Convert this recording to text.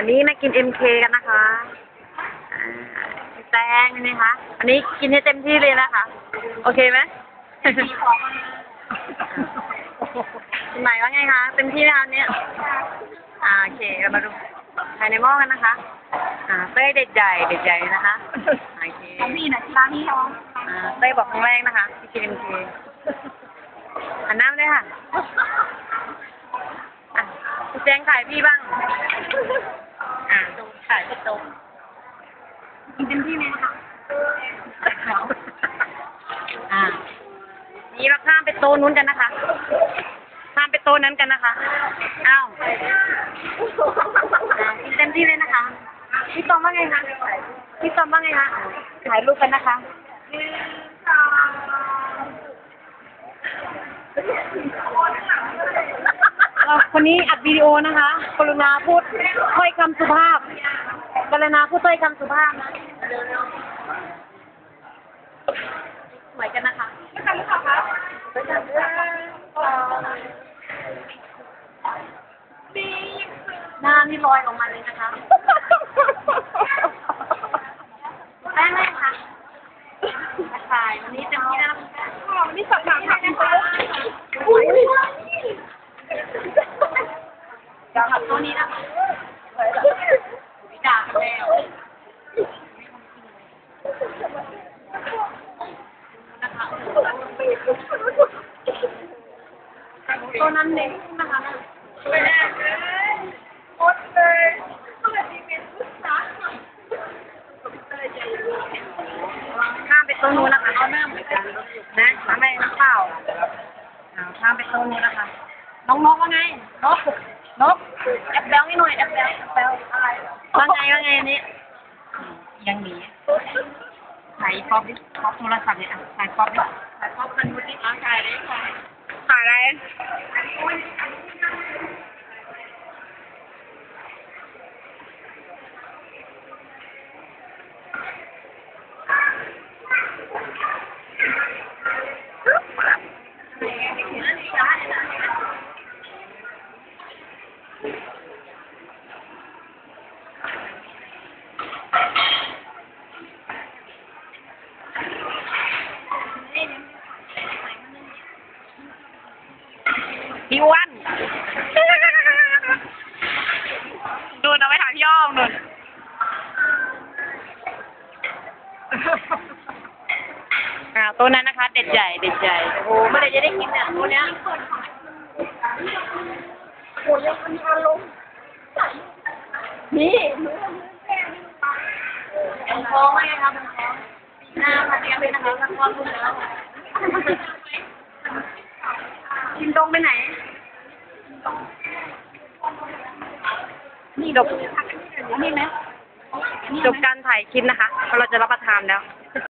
วันนี้มากิน MK กันนะคะอ่าแตงนี่นะคะ อันนี้กินให้เต็มที่เลยนะคะ โอเคไหมคุณหมายว่าไงคะเต็มที่ไหมคะเนี่ยอ่าโอเค เรามาดูภายในหม้อกันนะคะ อ่าเต้ยเด็ดใหญ่เด็ดใหญ่นะคะโอเคมีนะร้านนี้เหรออ่าเต้ยบอกครั้งแรกนะคะที่กิน MK หันหน้ามาเลยค่ะอะคุณแจงขายพี่บ้าง อ่า ขายกระจกกิน เต็มที่ไหมคะอ่านี่เราข้ามไปโต๊ะนู้นกันนะคะ ข้ามไปโต๊ะนั้นกันนะคะอ้าวอ่ากินเต็มที่เลยนะคะพี่ตอมว่าไงคะพี่ตอมว่าไงคะถ่ายรูปกันนะคะเราคนนี้อัดวิดีโอนะคะ กรุณาพูดถ้อยคำสุภาพ รุณาพูดถ้อยคำสุภาพนะสวยกันนะคะหน้านี่ลอยออกมาเลยนะคะได้ไหมคะถ่ายวันนี้เต็มที่แล้วนะคะวันนี้สับหนักค่ะคุณป้าเดี๋ยวขับตัวนี้นะคะวิดากันแล้วนะคะ ตัวนั้นเล็กนะคะไปแน่เลยหมดเลยเมื่อดีเป็นลูกสาวข้ามไปโต๊ะนู้นนะคะเอาหน้าเหมือนกันนะทำไมน้ำเปล่าอ่าข้ามไปโต๊ะนู้นนะคะ น้องนกว่าไง นก นก แอบแบลให้หน่อย แอบแบลแอบแบลอะไรว่าไงว่าไงอันนี้ยังหนีถ่ายป๊อปดิป๊อปโทรศัพท์เนี่ยอะถ่ายป๊อปดิถ่ายป๊อปกันมุดดิอะถ่ายเลยค่ะ ถ่ายอะไร พี่อ้วนดูนเอาไปหาพี่อ้อมนุ่นอ่าตัวนั้นนะคะ เด็ดใหญ่ เด็ดใหญ่ โอ้โหเมื่อไหรจะได้กินเนี่ยตัวเนี้ยโอ้ยังมีอารมณ์นี่เป็นท้องไหมครับเป็นท้องหน้าพันเตียงเลยนะคะพันท้องคุณแล้วกินตรงไปไหน จบจบการถ่ายคลิปนะคะเพราะเราจะรับประทานแล้ว